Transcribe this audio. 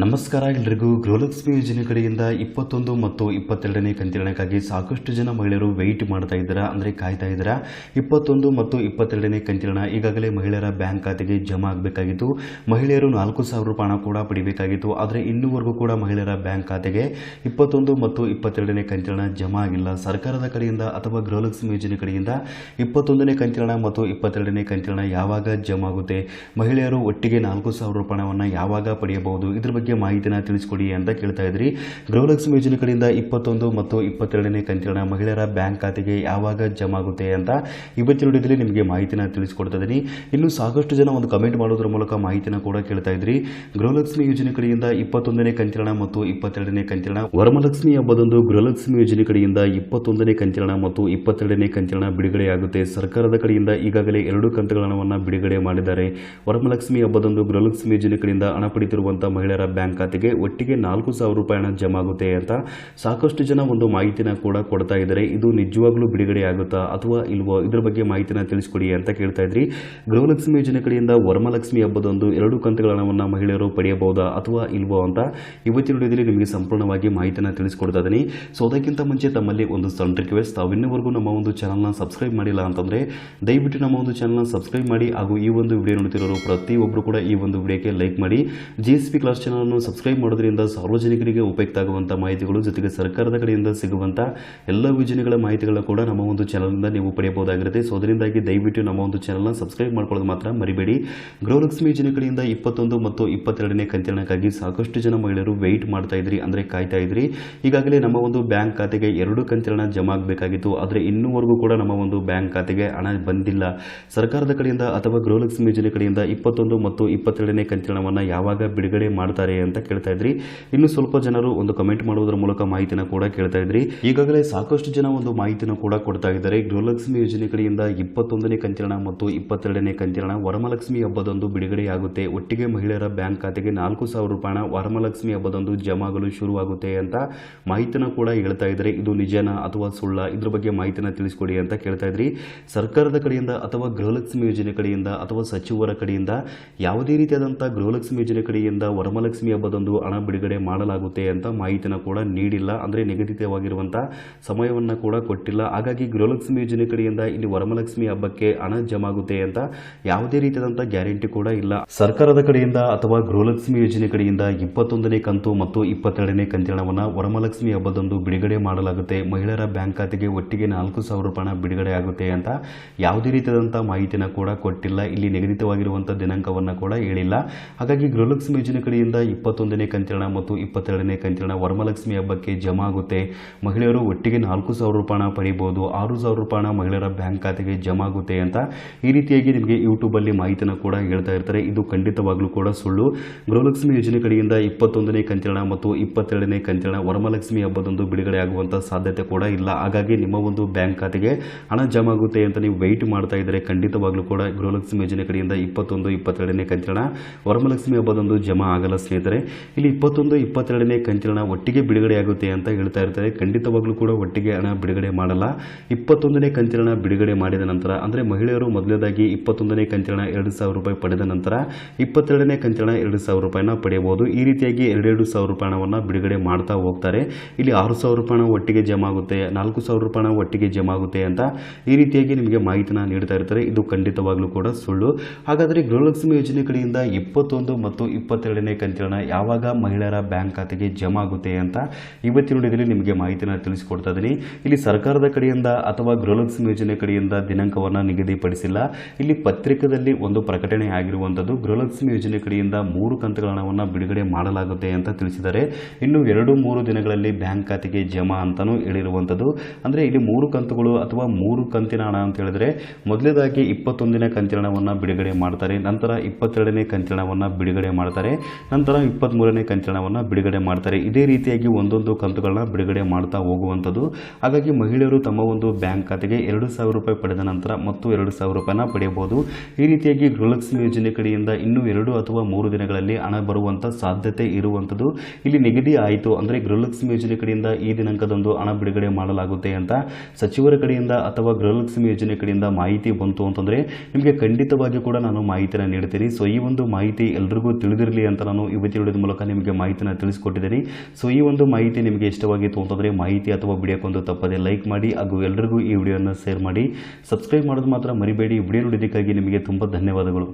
ನಮಸ್ಕಾರ ಎಲ್ರಿಗೂ. ಗೃಹಲಕ್ಷ್ಮಿ ಯೋಜನೆ ಕಡೆಯಿಂದ ಇಪ್ಪತ್ತೊಂದು ಮತ್ತು ಇಪ್ಪತ್ತೆರಡನೇ ಕಂತಿರಣಕ್ಕಾಗಿ ಸಾಕಷ್ಟು ಜನ ಮಹಿಳೆಯರು ವೆಯ್ಟ್ ಮಾಡ್ತಾ ಇದ್ದೀರಾ? ಅಂದರೆ ಕಾಯ್ತಾ ಇದ್ದೀರಾ? ಇಪ್ಪತ್ತೊಂದು ಮತ್ತು ಇಪ್ಪತ್ತೆರಡನೇ ಕಂತಿರಣ ಈಗಾಗಲೇ ಮಹಿಳೆಯರ ಬ್ಯಾಂಕ್ ಖಾತೆಗೆ ಜಮಾ ಆಗಬೇಕಾಗಿತ್ತು. ಮಹಿಳೆಯರು ನಾಲ್ಕು ಸಾವಿರ ರೂಪಾಯಿ ಕೂಡ ಪಡಿಬೇಕಾಗಿತ್ತು. ಆದರೆ ಇನ್ನೂವರೆಗೂ ಕೂಡ ಮಹಿಳೆಯರ ಬ್ಯಾಂಕ್ ಖಾತೆಗೆ ಇಪ್ಪತ್ತೊಂದು ಮತ್ತು ಇಪ್ಪತ್ತೆರಡನೇ ಕಂತಿರಣ ಜಮಾ ಆಗಿಲ್ಲ. ಸರ್ಕಾರದ ಕಡೆಯಿಂದ ಅಥವಾ ಗೃಹಲಕ್ಷ್ಮಿ ಯೋಜನೆ ಕಡೆಯಿಂದ ಇಪ್ಪತ್ತೊಂದನೇ ಕಂತಿರಣ ಮತ್ತು ಇಪ್ಪತ್ತೆರಡನೇ ಕಂತಿರಣ ಯಾವಾಗ ಜಮಾ ಆಗುತ್ತೆ? ಮಹಿಳೆಯರು ಒಟ್ಟಿಗೆ ನಾಲ್ಕು ಸಾವಿರ ರೂಪಾಯಿ ಯಾವಾಗ ಪಡೆಯಬಹುದು? ಇದ್ರ ಮಾಹಿತಿನ ತಿಳಿಸ್ಕೊಡಿ ಅಂತ ಕೇಳ್ತಾ ಇದ್ರಿ. ಗೃಹಲಕ್ಷ್ಮಿ ಯೋಜನೆ ಕಡೆಯಿಂದ ಇಪ್ಪತ್ತೊಂದು ಮತ್ತು ಇಪ್ಪತ್ತೆರಡನೇ ಕಂತಿನ ಮಹಿಳೆಯರ ಬ್ಯಾಂಕ್ ಖಾತೆಗೆ ಯಾವಾಗ ಜಮಾ ಆಗುತ್ತೆ ಅಂತ ಇವತ್ತಿನ ವಿಡಿಯೋದಲ್ಲಿ ನಿಮಗೆ ಮಾಹಿತಿನ ತಿಳಿಸಿಕೊಡ್ತಾ ಇದ್ದೀನಿ. ಇನ್ನು ಸಾಕಷ್ಟು ಜನ ಒಂದು ಕಮೆಂಟ್ ಮಾಡೋದ್ರ ಮೂಲಕ ಮಾಹಿತಿನ ಕೂಡ ಕೇಳ್ತಾ ಇದ್ರಿ. ಗೃಹಲಕ್ಷ್ಮಿ ಯೋಜನೆ ಕಡೆಯಿಂದ ಇಪ್ಪತ್ತೊಂದನೇ ಕಂತಿನ ಮತ್ತು ಇಪ್ಪತ್ತೆರಡನೇ ಕಂತಿನ ವರಮಲಕ್ಷ್ಮಿ ಹಬ್ಬದಂದು ಗೃಹಲಕ್ಷ್ಮಿ ಯೋಜನೆ ಕಡೆಯಿಂದ ಇಪ್ಪತ್ತೊಂದನೇ ಕಂತಿನ ಮತ್ತು ಇಪ್ಪತ್ತೆರಡನೇ ಕಂತಿನ ಬಿಡುಗಡೆಯಾಗುತ್ತೆ ಸರ್ಕಾರದ ಕಡೆಯಿಂದ ಈಗಾಗಲೇ ಎರಡು ಕಂತುಗಳ ಹಣವನ್ನು ಬಿಡುಗಡೆ ಮಾಡಿದ್ದಾರೆ. ವರಮಲಕ್ಷ್ಮಿ ಹಬ್ಬದಂದು ಗೃಹಲಕ್ಷ್ಮಿ ಯೋಜನೆ ಕಡೆಯಿಂದ ಹಣ ಪಡೆದಿರುವಂತಹ ಮಹಿಳೆಯರ ಬ್ಯಾಂಕ್ ಖಾತೆಗೆ ಒಟ್ಟಿಗೆ ನಾಲ್ಕು ಸಾವಿರ ರೂಪಾಯಿ ಹಣ ಜಮಾ ಆಗುತ್ತೆ ಅಂತ ಸಾಕಷ್ಟು ಜನ ಒಂದು ಮಾಹಿತಿನ ಕೂಡ ಕೊಡ್ತಾ ಇದ್ದಾರೆ. ಇದು ನಿಜವಾಗ್ಲೂ ಬಿಡುಗಡೆ ಆಗುತ್ತಾ ಅಥವಾ ಇಲ್ವೋ? ಇದ್ರ ಬಗ್ಗೆ ಮಾಹಿತಿನ ತಿಳಿಸ್ಕೊಡಿ ಅಂತ ಕೇಳ್ತಾ ಇದ್ರಿ. ಗೃಹಲಕ್ಷ್ಮಿ ಯೋಜನೆ ಕಡೆಯಿಂದ ವರಮಲಕ್ಷ್ಮಿ ಹಬ್ಬದೊಂದು ಎರಡು ಕಂತುಗಳ ಹಣವನ್ನು ಮಹಿಳೆಯರು ಪಡೆಯಬಹುದಾ ಅಥವಾ ಇಲ್ವೋ ಅಂತ ಇವತ್ತಿನ ವಿಡಿಯೋದಲ್ಲಿ ನಿಮಗೆ ಸಂಪೂರ್ಣವಾಗಿ ಮಾಹಿತಿನ ತಿಳಿಸ್ಕೊಡ್ತಾ ಇದ್ದೀನಿ. ಸೊ, ಅದಕ್ಕಿಂತ ಮುಂಚೆ ತಮ್ಮಲ್ಲಿ ಒಂದು ಸಣ್ಣ ರಿಕ್ವೆಸ್ಟ್ ತಾವು ಇನ್ನೂವರೆಗೂ ನಮ್ಮ ಒಂದು ಚಾನಲ್ನ ಸಬ್ಸ್ಕ್ರೈಬ್ ಮಾಡಿಲ್ಲ ಅಂತಂದರೆ ದಯವಿಟ್ಟು ನಮ್ಮ ಒಂದು ಚಾನಲ್ನ ಸಬ್ಸ್ಕ್ರೈಬ್ ಮಾಡಿ ಹಾಗೂ ಈ ಒಂದು ವಿಡಿಯೋ ನೋಡ್ತಿರೋರು ಪ್ರತಿಯೊಬ್ಬರು ಕೂಡ ಈ ಒಂದು ವಿಡಿಯೋಕ್ಕೆ ಲೈಕ್ ಮಾಡಿ. ಜಿ ಕ್ಲಾಸ್ ಚಾನಲನ್ನು ಸಬ್ಸ್ಕ್ರೈಬ್ ಮಾಡೋದ್ರಿಂದ ಸಾರ್ವಜನಿಕರಿಗೆ ಉಪಯುಕ್ತ ಆಗುವಂಥ ಮಾಹಿತಿಗಳು, ಜೊತೆಗೆ ಸರ್ಕಾರದ ಕಡೆಯಿಂದ ಸಿಗುವಂಥ ಎಲ್ಲ ಯೋಜನೆಗಳ ಮಾಹಿತಿಗಳು ಕೂಡ ನಮ್ಮ ಒಂದು ಚಾನಲ್ನಿಂದ ನೀವು ಪಡೆಯಬಹುದಾಗಿರುತ್ತೆ. ಸೊ ಅದರಿಂದಾಗಿ ದಯವಿಟ್ಟು ನಮ್ಮ ಒಂದು ಚಾನಲ್ನ ಸಬ್ಸ್ಕ್ರೈಬ್ ಮಾಡ್ಕೊಳ್ಳೋದು ಮಾತ್ರ ಮರಿಬೇಡಿ. ಗೃಹಲಕ್ಷ್ಮಿ ಯೋಜನೆ ಕಡೆಯಿಂದ ಇಪ್ಪತ್ತೊಂದು ಮತ್ತು ಇಪ್ಪತ್ತೆರಡನೇ ಕಂತಿನಕ್ಕಾಗಿ ಸಾಕಷ್ಟು ಜನ ಮಹಿಳೆಯರು ವೆಯ್ಟ್ ಮಾಡ್ತಾ ಇದ್ರಿ, ಅಂದರೆ ಕಾಯ್ತಾ ಇದ್ರಿ. ಈಗಾಗಲೇ ನಮ್ಮ ಒಂದು ಬ್ಯಾಂಕ್ ಖಾತೆಗೆ ಎರಡು ಕಂತಿನ ಜಮಾ ಆಗಬೇಕಾಗಿತ್ತು. ಆದರೆ ಇನ್ನೂವರೆಗೂ ಕೂಡ ನಮ್ಮ ಒಂದು ಬ್ಯಾಂಕ್ ಖಾತೆಗೆ ಹಣ ಬಂದಿಲ್ಲ. ಸರ್ಕಾರದ ಕಡೆಯಿಂದ ಅಥವಾ ಗೃಹಲಕ್ಷ್ಮಿ ಯೋಜನೆ ಕಡೆಯಿಂದ ಇಪ್ಪತ್ತೊಂದು ಮತ್ತು ಇಪ್ಪತ್ತೆರಡನೇ ಕಂತಿನವನ್ನು ಯಾವಾಗ ಬಿಡುಗಡೆ ಮಾಡ್ತಾರೆ ಅಂತ ಕೇಳ್ತಾ ಇದ್ರಿ. ಇನ್ನು ಸ್ವಲ್ಪ ಜನರು ಒಂದು ಕಮೆಂಟ್ ಮಾಡುವುದರ ಮೂಲಕ ಮಾಹಿತಿನ ಕೂಡ ಕೇಳ್ತಾ ಇದ್ರಿ. ಈಗಾಗಲೇ ಸಾಕಷ್ಟು ಜನ ಒಂದು ಮಾಹಿತಿನ ಕೂಡ ಕೊಡ್ತಾ ಇದ್ದಾರೆ. ಗೃಹಲಕ್ಷ್ಮಿ ಯೋಜನೆ ಕಡೆಯಿಂದ ಇಪ್ಪತ್ತೊಂದನೇ ಕಂತಿನ ಮತ್ತು ಇಪ್ಪತ್ತೆರಡನೇ ಕಂತಿನ ವರಮಲಕ್ಷ್ಮಿ ಹಬ್ಬದಂದು ಬಿಡುಗಡೆಯಾಗುತ್ತೆ. ಒಟ್ಟಿಗೆ ಮಹಿಳೆಯರ ಬ್ಯಾಂಕ್ ಖಾತೆಗೆ ನಾಲ್ಕು ಸಾವಿರ ರೂಪಾಯಿ ವರಮಹಾಲಕ್ಷ್ಮಿ ಹಬ್ಬದಂದು ಜಮಾಗಲು ಶುರುವಾಗುತ್ತೆ ಅಂತ ಮಾಹಿತಿನ ಕೂಡ ಹೇಳ್ತಾ ಇದ್ದಾರೆ ಇದು ನಿಜನಾ ಅಥವಾ ಸುಳ್ಳ? ಇದ್ರ ಬಗ್ಗೆ ಮಾಹಿತಿನ ತಿಳಿಸ್ಕೊಡಿ ಅಂತ ಕೇಳ್ತಾ ಇದ್ರಿ. ಸರ್ಕಾರದ ಕಡೆಯಿಂದ ಅಥವಾ ಗೃಹಲಕ್ಷ್ಮಿ ಯೋಜನೆ ಕಡೆಯಿಂದ ಅಥವಾ ಸಚಿವರ ಕಡೆಯಿಂದ ಯಾವುದೇ ರೀತಿಯಾದಂಥ ಗೃಹಲಕ್ಷ್ಮಿ ಯೋಜನೆ ಕಡೆಯಿಂದ ವರಮಲಕ್ಷ್ಮಿ ಹಬ್ಬದಂದು ಹಣ ಬಿಡುಗಡೆ ಮಾಡಲಾಗುತ್ತೆ ಅಂತ ಮಾಹಿತಿನ ಕೂಡ ನೀಡಿಲ್ಲ. ಅಂದರೆ ನಿಗದಿತವಾಗಿರುವಂಥ ಸಮಯವನ್ನು ಕೂಡ ಕೊಟ್ಟಿಲ್ಲ. ಹಾಗಾಗಿ ಗೃಹಲಕ್ಷ್ಮಿ ಯೋಜನೆ ಕಡೆಯಿಂದ ಇಲ್ಲಿ ವರಮಲಕ್ಷ್ಮಿ ಹಬ್ಬಕ್ಕೆ ಹಣ ಜಮಾಗುತ್ತೆ ಅಂತ ಯಾವುದೇ ರೀತಿಯಾದಂಥ ಗ್ಯಾರಂಟಿ ಕೂಡ ಇಲ್ಲ. ಸರ್ಕಾರದ ಕಡೆಯಿಂದ ಅಥವಾ ಗೃಹಲಕ್ಷ್ಮಿ ಯೋಜನೆ ಕಡೆಯಿಂದ ಇಪ್ಪತ್ತೊಂದನೇ ಕಂತು ಮತ್ತು ಇಪ್ಪತ್ತೆರಡನೇ ಕಂತಿನವನ್ನು ವರಮಲಕ್ಷ್ಮಿ ಹಬ್ಬದಂದು ಬಿಡುಗಡೆ ಮಾಡಲಾಗುತ್ತೆ. ಮಹಿಳೆಯರ ಬ್ಯಾಂಕ್ ಖಾತೆಗೆ ಒಟ್ಟಿಗೆ ನಾಲ್ಕು ಸಾವಿರ ರೂಪಾಯಿ ಬಿಡುಗಡೆ ಆಗುತ್ತೆ ಅಂತ ಯಾವುದೇ ರೀತಿಯಾದಂಥ ಮಾಹಿತಿನ ಕೂಡ ಕೊಟ್ಟಿಲ್ಲ. ಇಲ್ಲಿ ನಿಗದಿತವಾಗಿರುವಂಥ ದಿನಾಂಕವನ್ನು ಕೂಡ ಹೇಳಿಲ್ಲ. ಹಾಗಾಗಿ ಗೃಹಲಕ್ಷ್ಮಿ ಯೋಜನೆ ಕಡೆಯಿಂದ ಇಪ್ಪತ್ತೊಂದನೇ ಕಂತಿರಣ ಮತ್ತು ಇಪ್ಪತ್ತೆರಡನೇ ಕಂತಿರಣ ವರಮಲಕ್ಷ್ಮಿ ಹಬ್ಬಕ್ಕೆ ಜಮಾ ಆಗುತ್ತೆ. ಮಹಿಳೆಯರು ಒಟ್ಟಿಗೆ ನಾಲ್ಕು ಸಾವಿರ ರೂಪಾಯಿ ಪಡಿಬೋದು. ಆರು ಸಾವಿರ ರೂಪಾಯಿ ಮಹಿಳೆಯರ ಬ್ಯಾಂಕ್ ಖಾತೆಗೆ ಜಮಾ ಆಗುತ್ತೆ ಅಂತ ಈ ರೀತಿಯಾಗಿ ನಿಮಗೆ ಯೂಟ್ಯೂಬಲ್ಲಿ ಮಾಹಿತಿನ ಕೂಡ ಹೇಳ್ತಾ ಇರ್ತಾರೆ. ಇದು ಖಂಡಿತವಾಗ್ಲೂ ಕೂಡ ಸುಳ್ಳು. ಗೃಹಲಕ್ಷ್ಮಿ ಯೋಜನೆ ಕಡೆಯಿಂದ ಇಪ್ಪತ್ತೊಂದನೇ ಕಂತಿರಣ ಮತ್ತು ಇಪ್ಪತ್ತೆರಡನೇ ಕಂತಿರಣ ವರಮಲಕ್ಷ್ಮಿ ಹಬ್ಬದಂದು ಬಿಡುಗಡೆ ಆಗುವಂಥ ಸಾಧ್ಯತೆ ಕೂಡ ಇಲ್ಲ. ಹಾಗಾಗಿ ನಿಮ್ಮ ಒಂದು ಬ್ಯಾಂಕ್ ಖಾತೆಗೆ ಹಣ ಜಮಾ ಆಗುತ್ತೆ ಅಂತ ನೀವು ವೆಯ್ಟ್ ಮಾಡ್ತಾ ಇದ್ದರೆ ಖಂಡಿತವಾಗ್ಲೂ ಕೂಡ ಗೃಹಲಕ್ಷ್ಮಿ ಯೋಜನೆ ಕಡೆಯಿಂದ ಇಪ್ಪತ್ತೊಂದು, ಇಪ್ಪತ್ತೆರಡನೇ ಕಂತಿರಣ ವರಮಲಕ್ಷ್ಮಿ ಹಬ್ಬದಂದು ಜಮಾ ಆಗಲ್ಲ. ಸ್ನೇಹಿತರೆ, ಇಲ್ಲಿ ಇಪ್ಪತ್ತೊಂದು, ಇಪ್ಪತ್ತೆರಡನೇ ಕಂತಿನ ಒಟ್ಟಿಗೆ ಬಿಡುಗಡೆ ಆಗುತ್ತೆ ಅಂತ ಹೇಳ್ತಾ ಇರ್ತಾರೆ. ಖಂಡಿತವಾಗ್ಲೂ ಕೂಡ ಒಟ್ಟಿಗೆ ಹಣ ಬಿಡುಗಡೆ ಮಾಡಲ್ಲ. ಇಪ್ಪತ್ತೊಂದನೇ ಕಂತಿನ ಬಿಡುಗಡೆ ಮಾಡಿದ ನಂತರ, ಅಂದರೆ ಮಹಿಳೆಯರು ಮೊದಲೇದಾಗಿ ಇಪ್ಪತ್ತೊಂದನೇ ಕಂತಿನ ಎರಡು ಸಾವಿರ ರೂಪಾಯಿ ಪಡೆದ ನಂತರ, ಇಪ್ಪತ್ತೆರಡನೇ ಕಂತಿನ ಎರಡು ಸಾವಿರ ರೂಪಾಯಿನ ಪಡೆಯಬಹುದು. ಈ ರೀತಿಯಾಗಿ ಎರಡೆರಡು ಸಾವಿರ ರೂಪಾಯಿ ಹಣವನ್ನು ಬಿಡುಗಡೆ ಮಾಡ್ತಾ ಹೋಗ್ತಾರೆ. ಇಲ್ಲಿ ಆರು ಸಾವಿರ ರೂಪಾಯಿ ಹಣ ಒಟ್ಟಿಗೆ ಜಮಾ ಆಗುತ್ತೆ, ನಾಲ್ಕು ಸಾವಿರ ರೂಪಾಯಿ ಹಣ ಒಟ್ಟಿಗೆ ಜಮಾ ಆಗುತ್ತೆ ಅಂತ ಈ ರೀತಿಯಾಗಿ ನಿಮಗೆ ಮಾಹಿತಿನ ನೀಡ್ತಾ ಇರ್ತಾರೆ. ಇದು ಖಂಡಿತವಾಗ್ಲೂ ಕೂಡ ಸುಳ್ಳು. ಹಾಗಾದರೆ ಗೃಹಲಕ್ಷ್ಮಿ ಯೋಜನೆ ಕಡೆಯಿಂದ ಇಪ್ಪತ್ತೊಂದು ಮತ್ತು ಇಪ್ಪತ್ತೆರಡನೇ ಕಂತಿನ ಯಾವಾಗ ಮಹಿಳೆಯರ ಬ್ಯಾಂಕ್ ಖಾತೆಗೆ ಜಮಾ ಆಗುತ್ತೆ ಅಂತ ಇವತ್ತಿನ ವಿಡಿಯೋದಲ್ಲಿ ನಿಮಗೆ ಮಾಹಿತಿಯನ್ನು ತಿಳಿಸಿಕೊಡ್ತಾ ಇದ್ದೀನಿ. ಇಲ್ಲಿ ಸರ್ಕಾರದ ಕಡೆಯಿಂದ ಅಥವಾ ಗೃಹಲಕ್ಷ್ಮಿ ಯೋಜನೆ ಕಡೆಯಿಂದ ದಿನಾಂಕವನ್ನು ನಿಗದಿಪಡಿಸಿಲ್ಲ. ಇಲ್ಲಿ ಪತ್ರಿಕೆಯಲ್ಲಿ ಒಂದು ಪ್ರಕಟಣೆ ಆಗಿರುವಂಥದ್ದು ಗೃಹಲಕ್ಷ್ಮಿ ಯೋಜನೆ ಕಡೆಯಿಂದ ಮೂರು ಕಂತುಗಳ ಹಣವನ್ನು ಬಿಡುಗಡೆ ಮಾಡಲಾಗುತ್ತೆ ಅಂತ ತಿಳಿಸಿದ್ದಾರೆ. ಇನ್ನು ಎರಡು ಮೂರು ದಿನಗಳಲ್ಲಿ ಬ್ಯಾಂಕ್ ಖಾತೆಗೆ ಜಮಾ ಅಂತಲೂ ಹೇಳಿರುವಂಥದ್ದು ಅಂದರೆ ಇಲ್ಲಿ ಮೂರು ಕಂತುಗಳು ಅಥವಾ ಮೂರು ಕಂತಿನ ಹಣ ಅಂತ ಹೇಳಿದ್ರೆ, ಮೊದಲೇದಾಗಿ ಇಪ್ಪತ್ತೊಂದನೇ ಕಂತಿನ ಹಣವನ್ನು ಬಿಡುಗಡೆ ಮಾಡ್ತಾರೆ, ನಂತರ ಇಪ್ಪತ್ತೆರಡನೇ ಕಂತಿನ ಹಣವನ್ನು ಬಿಡುಗಡೆ ಮಾಡ್ತಾರೆ, ನಂತರ ಇಪ್ಪತ್ತ್ಮೂರನೇ ಮೂರನೇ ಕಂಚಣವನ್ನು ಬಿಡುಗಡೆ ಮಾಡ್ತಾರೆ. ಇದೇ ರೀತಿಯಾಗಿ ಒಂದೊಂದು ಕಂತುಗಳನ್ನ ಬಿಡುಗಡೆ ಮಾಡ್ತಾ ಹೋಗುವಂಥದ್ದು. ಹಾಗಾಗಿ ಮಹಿಳೆಯರು ತಮ್ಮ ಒಂದು ಬ್ಯಾಂಕ್ ಖಾತೆಗೆ ಎರಡು ಸಾವಿರ ರೂಪಾಯಿ ಪಡೆದ ನಂತರ ಮತ್ತು ಎರಡು ಸಾವಿರ ರೂಪಾಯಿನ ಪಡೆಯಬಹುದು. ಈ ರೀತಿಯಾಗಿ ಗೃಹಲಕ್ಷ್ಮಿ ಯೋಜನೆ ಕಡೆಯಿಂದ ಇನ್ನೂ ಎರಡು ಅಥವಾ ಮೂರು ದಿನಗಳಲ್ಲಿ ಹಣ ಬರುವಂಥ ಸಾಧ್ಯತೆ ಇರುವಂಥದ್ದು. ಇಲ್ಲಿ ನಿಗದಿ ಆಯಿತು ಅಂದರೆ ಗೃಹಲಕ್ಷ್ಮಿ ಯೋಜನೆ ಕಡೆಯಿಂದ ಈ ದಿನಾಂಕದಂದು ಹಣ ಬಿಡುಗಡೆ ಮಾಡಲಾಗುತ್ತೆ ಅಂತ ಸಚಿವರ ಕಡೆಯಿಂದ ಅಥವಾ ಗೃಹಲಕ್ಷ್ಮಿ ಯೋಜನೆ ಕಡೆಯಿಂದ ಮಾಹಿತಿ ಬಂತು ಅಂತಂದರೆ ನಿಮಗೆ ಖಂಡಿತವಾಗಿ ಕೂಡ ನಾನು ಮಾಹಿತಿಯನ್ನು ನೀಡ್ತೀನಿ. ಸೊ ಈ ಒಂದು ಮಾಹಿತಿ ಎಲ್ರಿಗೂ ತಿಳಿದಿರಲಿ ಅಂತ ನಾನು ಈ ಇವತ್ತಿನ ವಿಡಿಯೋದ ಮೂಲಕ ನಿಮಗೆ ಮಾಹಿತಿನ ತಿಳಿಸ್ಕೊಟ್ಟಿದ್ದೀನಿ. ಸೊ ಈ ಒಂದು ಮಾಹಿತಿ ನಿಮಗೆ ಇಷ್ಟವಾಗಿತ್ತು ಅಂತಂದರೆ ಮಾಹಿತಿ ಅಥವಾ ವಿಡಿಯೋಕ್ಕೊಂದು ತಪ್ಪದೆ ಲೈಕ್ ಮಾಡಿ, ಹಾಗೂ ಎಲ್ಲರಿಗೂ ಈ ವಿಡಿಯೋನ ಶೇರ್ ಮಾಡಿ. ಸಬ್ಸ್ಕ್ರೈಬ್ ಮಾಡೋದು ಮಾತ್ರ ಮರಿಬೇಡಿ. ವಿಡಿಯೋ ನೋಡಿದ್ದಕ್ಕಾಗಿ ನಿಮಗೆ ತುಂಬ ಧನ್ಯವಾದಗಳು.